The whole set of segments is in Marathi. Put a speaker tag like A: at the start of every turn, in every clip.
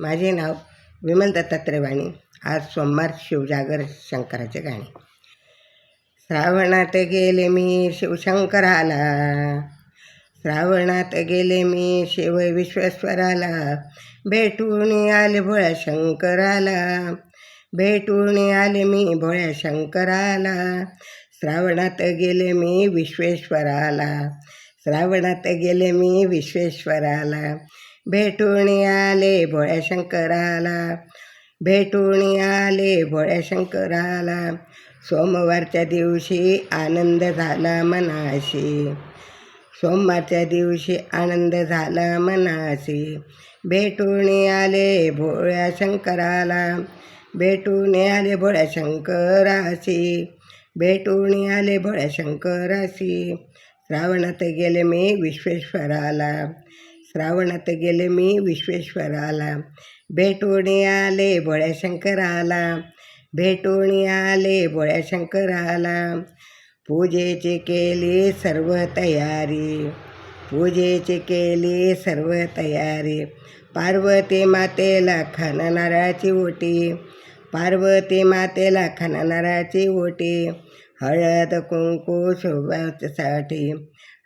A: माझे नाव विमल दत्तात्रय वाणी आज सोमवार शिवजागर शंकराचे गाणे. श्रावणात गेले मी शिवशंकराला. श्रावणात गेले मी शिव विश्वेश्वराला. भेटून आले भोळ्या शंकराला. भेटून आले मी भोळ्या शंकराला. श्रावणात गेले मी विश्वेश्वराला. श्रावणात गेले मी विश्वेश्वराला. भेटून आले भोळ्या शंकराला भेटून आले भोळ्या शंकराला सोमवारच्या दिवशी आनंद झाला मनाशी. सोमवारच्या दिवशी आनंद झाला मनाशी. भेटून आले भोळ्या शंकराला भेटून आले भोळ्या शंकराशी भेटून आले भोळ्या शंकराशी श्रावणात गेले मी विश्वेश्वराला श्रावणात गेले मी विश्वेश्वराला भेटून आले भोळ्या शंकराला भेटून आले भोळ्या शंकराला पूजेची केली सर्व तयारी पूजेची केली सर्व तयारी पार्वती मातेला खणनाराची ओटी पार्वती मातेला खणनाराची ओटी हळद कुंकू शोभासाठी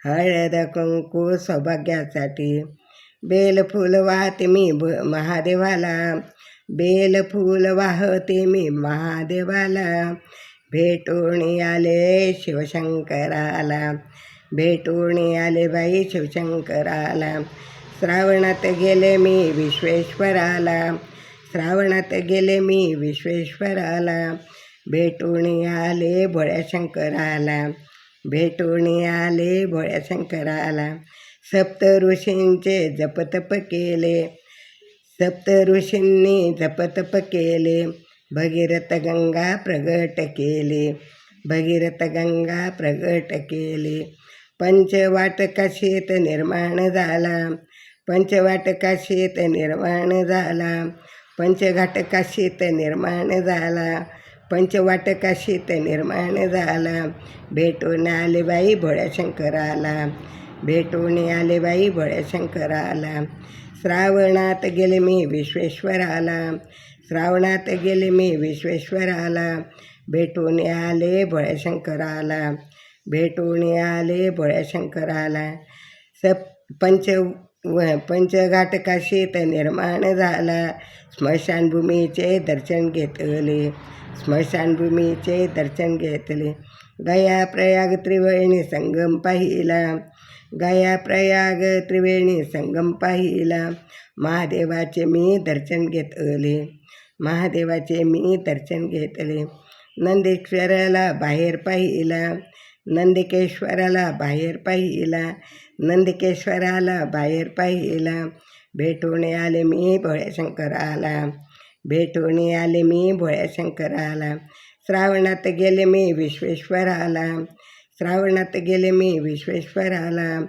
A: हळद कुंकू सौभाग्यासाठी. बेलफूल वाहते मी ब महादेवाला. बेलफूल वाहते मी महादेवाला. भेटून आले शिवशंकराला. भेटून आले बाई शिवशंकराला. श्रावणात गेले मी विश्वेश्वराला. श्रावणात गेले मी विश्वेश्वराला. भेटून आले भोळ्या शंकराला भेटून आले भोळ्या शंकराला. सप्त ऋषींचे जपतप केले सप्त ऋषींनी जपतप केले भगीरथ गंगा प्रगट केले भगीरथ गंगा प्रगट केले. पंचवाटका शेत निर्माण झाला पंचवाटका शेत निर्माण झाला पंचघाटका शेत निर्माण झाला पंचवाटकाशी निर्माण झाला. भेटून आले बाई भोळ्या शंकराला भेटून आले बाई भोळ्या शंकराला श्रावणात गेले मी विश्वेश्वराला. श्रावणात गेले मी विश्वेश्वराला. भेटून आले भोळ्या शंकराला भेटून आले भोळ्या शंकराला सप पंच व निर्माण झाला. स्मशानभूमीचे दर्शन घेतले. स्मशानभूमीचे दर्शन घेतले. गया प्रयाग त्रिवेणी संगम पाहिला. गया प्रयाग त्रिवेणी संगम पाहिला. महादेवाचे मी दर्शन घेतले. महादेवाचे मी दर्शन घेतले. नंदेश्वराला बाहेर पाहिला. नंदिकेश्वराला बाहेर पाहिला. नंदिकेश्वराला बाहेर पाहिला. भेटून आले मी भोळ्या शंकराला भेटून आले मी भोळ्या शंकराला श्रावणात गेले मी विश्वेश्वराला. श्रावणात गेले मी विश्वेश्वराला.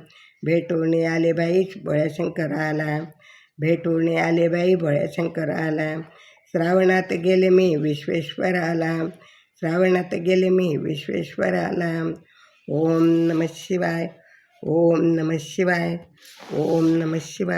A: भेटून आले बाई भोळ्या शंकराला भेटून आले बाई भोळ्या शंकराला श्रावणात गेले मी विश्वेश्वराला. श्रावणात गेले मी विश्वेश्वराला. ओम नम शिवाय ओम नम शिवाय ओम नम शिवाय.